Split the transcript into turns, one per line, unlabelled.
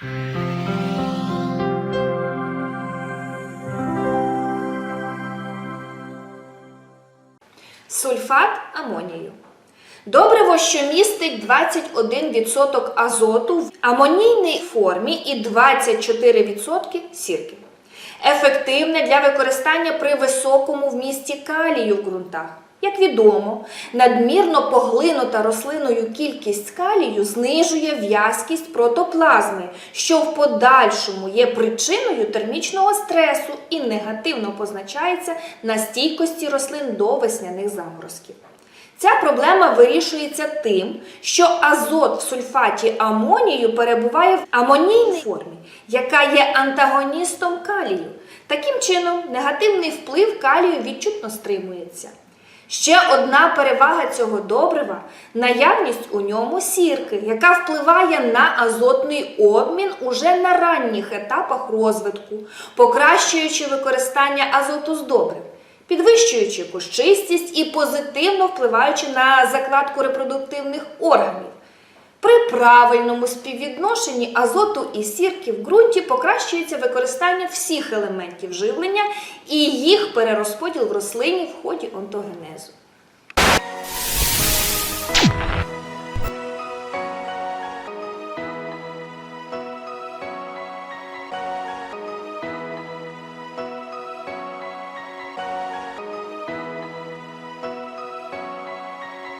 Сульфат амонію. Добриво, що містить 21% азоту в амонійній формі і 24% сірки. Ефективне для використання при високому вмісті калію в ґрунтах. Як відомо, надмірно поглинута рослиною кількість калію знижує в'язкість протоплазми, що в подальшому є причиною термічного стресу і негативно позначається на стійкості рослин до весняних заморозків. Ця проблема вирішується тим, що азот в сульфаті амонію перебуває в амонійній формі, яка є антагоністом калію. Таким чином, негативний вплив калію відчутно стримується. Ще одна перевага цього добрива наявність у ньому сірки, яка впливає на азотний обмін уже на ранніх етапах розвитку, покращуючи використання азоту з добрив, підвищуючи кущистість і позитивно впливаючи на закладку репродуктивних органів. При правильному співвідношенні азоту і сірки в ґрунті покращується використання всіх елементів живлення і їх перерозподіл в рослині в ході онтогенезу.